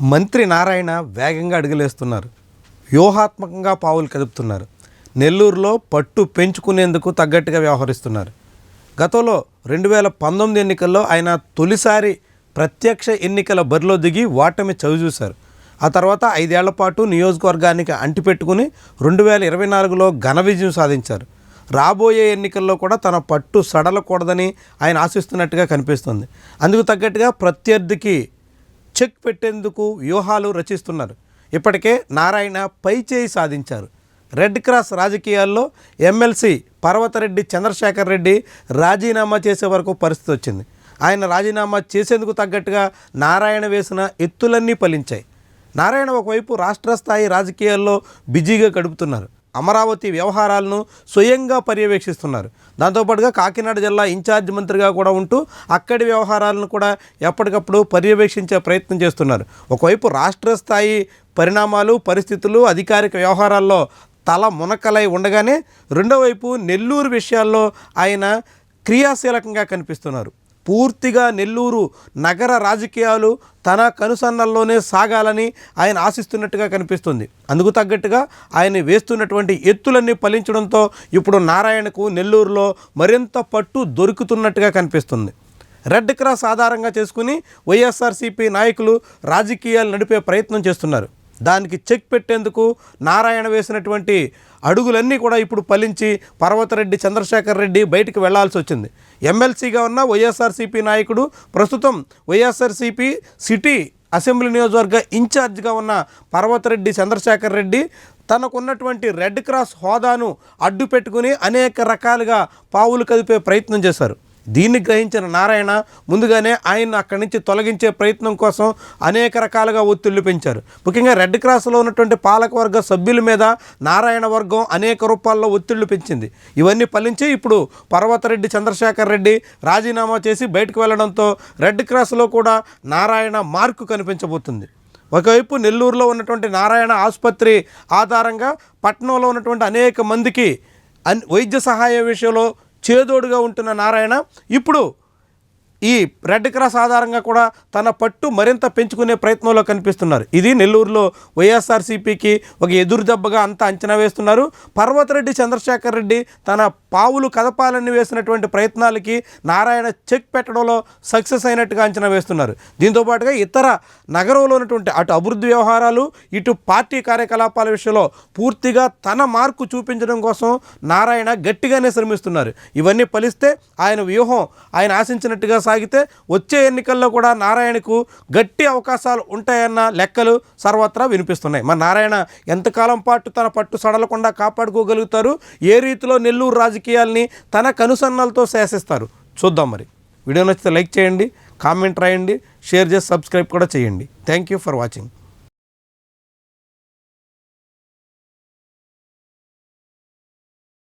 మంత్రి నారాయణ వేగంగా అడుగులేస్తున్నారు. వ్యూహాత్మకంగా పావులు కదుపుతున్నారు. నెల్లూరులో పట్టు పెంచుకునేందుకు తగ్గట్టుగా వ్యవహరిస్తున్నారు. గతంలో రెండు వేల పంతొమ్మిది ఎన్నికల్లో ఆయన తొలిసారి ప్రత్యక్ష ఎన్నికల బరిలో దిగి ఓటమి చవిచూశారు. ఆ తర్వాత ఐదేళ్ళ పాటు నియోజకవర్గానికి అంటిపెట్టుకుని రెండు వేల ఇరవై నాలుగులో ఘన విజయం సాధించారు. రాబోయే ఎన్నికల్లో కూడా తన పట్టు సడలకూడదని ఆయన ఆశిస్తున్నట్టుగా కనిపిస్తుంది. అందుకు తగ్గట్టుగా ప్రత్యర్థికి చెక్ పెట్టేందుకు వ్యూహాలు రచిస్తున్నారు. ఇప్పటికే నారాయణ పై చేయి సాధించారు. రెడ్ క్రాస్ రాజకీయాల్లో ఎమ్మెల్సీ పర్వతరెడ్డి చంద్రశేఖర్ రెడ్డి రాజీనామా చేసే వరకు పరిస్థితి వచ్చింది. ఆయన రాజీనామా చేసేందుకు తగ్గట్టుగా నారాయణ వేసిన ఎత్తులన్నీ ఫలించాయి నారాయణ ఒకవైపు రాష్ట్ర స్థాయి రాజకీయాల్లో బిజీగా గడుపుతున్నారు. అమరావతి వ్యవహారాలను స్వయంగా పర్యవేక్షిస్తున్నారు. దాంతోపాటుగా కాకినాడ జిల్లా ఇన్ఛార్జ్ మంత్రిగా కూడా ఉంటూ అక్కడి వ్యవహారాలను కూడా ఎప్పటికప్పుడు పర్యవేక్షించే ప్రయత్నం చేస్తున్నారు. ఒకవైపు రాష్ట్ర స్థాయి పరిణామాలు పరిస్థితులు అధికారిక వ్యవహారాల్లో తల మునకలై ఉండగానే రెండో వైపు నెల్లూరు విషయాల్లో ఆయన క్రియాశీలకంగా కనిపిస్తున్నారు. పూర్తిగా నెల్లూరు నగర రాజకీయాలు తన కనుసన్నల్లోనే సాగాలని ఆయన ఆశిస్తున్నట్టుగా కనిపిస్తుంది. అందుకు తగ్గట్టుగా ఆయన వేస్తున్నటువంటి ఎత్తులన్నీ ఫలించడంతో ఇప్పుడు నారాయణకు నెల్లూరులో మరింత పట్టు దొరుకుతున్నట్టుగా కనిపిస్తుంది. రెడ్ క్రాస్ ఆధారంగా చేసుకుని వైఎస్ఆర్సీపీ నాయకులు రాజకీయాలు నడిపే ప్రయత్నం చేస్తున్నారు. దానికి చెక్ పెట్టేందుకు నారాయణ వేసినటువంటి అడుగులన్నీ కూడా ఇప్పుడు ఫలించి పర్వతరెడ్డి చంద్రశేఖర్ రెడ్డి బయటికి వెళ్ళాల్సి వచ్చింది. ఎమ్మెల్సీగా ఉన్న వైఎస్ఆర్సీపీ నాయకుడు ప్రస్తుతం వైఎస్ఆర్సీపీ సిటీ అసెంబ్లీ నియోజకవర్గ ఇన్ఛార్జ్గా ఉన్న పర్వతరెడ్డి చంద్రశేఖర్ రెడ్డి తనకున్నటువంటి రెడ్ క్రాస్ హోదాను అడ్డు పెట్టుకుని అనేక రకాలుగా పావులు కదిపే ప్రయత్నం చేశారు. దీన్ని గ్రహించిన నారాయణ ముందుగానే ఆయన అక్కడి నుంచి తొలగించే ప్రయత్నం కోసం అనేక రకాలుగా ఒత్తిళ్ళు పెంచారు. ముఖ్యంగా రెడ్ క్రాస్లో ఉన్నటువంటి పాలకవర్గ సభ్యుల మీద నారాయణ వర్గం అనేక రూపాల్లో ఒత్తిళ్ళు పెంచింది. ఇవన్నీ ఫలించి ఇప్పుడు పర్వతరెడ్డి చంద్రశేఖర్ రెడ్డి రాజీనామా చేసి బయటకు వెళ్ళడంతో రెడ్ క్రాస్లో కూడా నారాయణ మార్కు కనిపించబోతుంది. ఒకవైపు నెల్లూరులో ఉన్నటువంటి నారాయణ ఆసుపత్రి ఆధారంగా పట్టణంలో ఉన్నటువంటి అనేక మందికి అన్ వైద్య సహాయ విషయంలో చేదోడుగా ఉంటున్న నారాయణ ఇప్పుడు ఈ రెడ్ క్రాస్ ఆధారంగా కూడా తన పట్టు మరింత పెంచుకునే ప్రయత్నంలో కనిపిస్తున్నారు. ఇది నెల్లూరులో వైఎస్ఆర్సీపీకి ఒక ఎదురుదెబ్బగా అంతా అంచనా వేస్తున్నారు. పర్వతరెడ్డి చంద్రశేఖర్ రెడ్డి తన పావులు కదపాలని వేసినటువంటి ప్రయత్నాలకి నారాయణ చెక్ పెట్టడంలో సక్సెస్ అయినట్టుగా అంచనా వేస్తున్నారు. దీంతో పాటుగా ఇతర నగరంలో ఉన్నటువంటి అటు అభివృద్ధి వ్యవహారాలు ఇటు పార్టీ కార్యకలాపాల విషయంలో పూర్తిగా తన మార్కు చూపించడం కోసం నారాయణ గట్టిగానే శ్రమిస్తున్నారు. ఇవన్నీ ఫలిస్తే ఆయన వ్యూహం ఆయన ఆశించినట్టుగా సాగితే వచ్చే ఎన్నికల్లో కూడా నారాయణకు గట్టి అవకాశాలు ఉంటాయన్న లెక్కలు సర్వత్రా వినిపిస్తున్నాయి. మరి నారాయణ ఎంతకాలం పాటు తన పట్టు సడలకుండా కాపాడుకోగలుగుతారు? ఏ రీతిలో నెల్లూరు రాజకీయాల్ని తన కనుసన్నలతో శాసిస్తారు? చూద్దాం మరి. వీడియో నచ్చితే లైక్ చేయండి కామెంట్ రాయండి షేర్ చేసి సబ్స్క్రైబ్ కూడా చేయండి. Thank you for watching.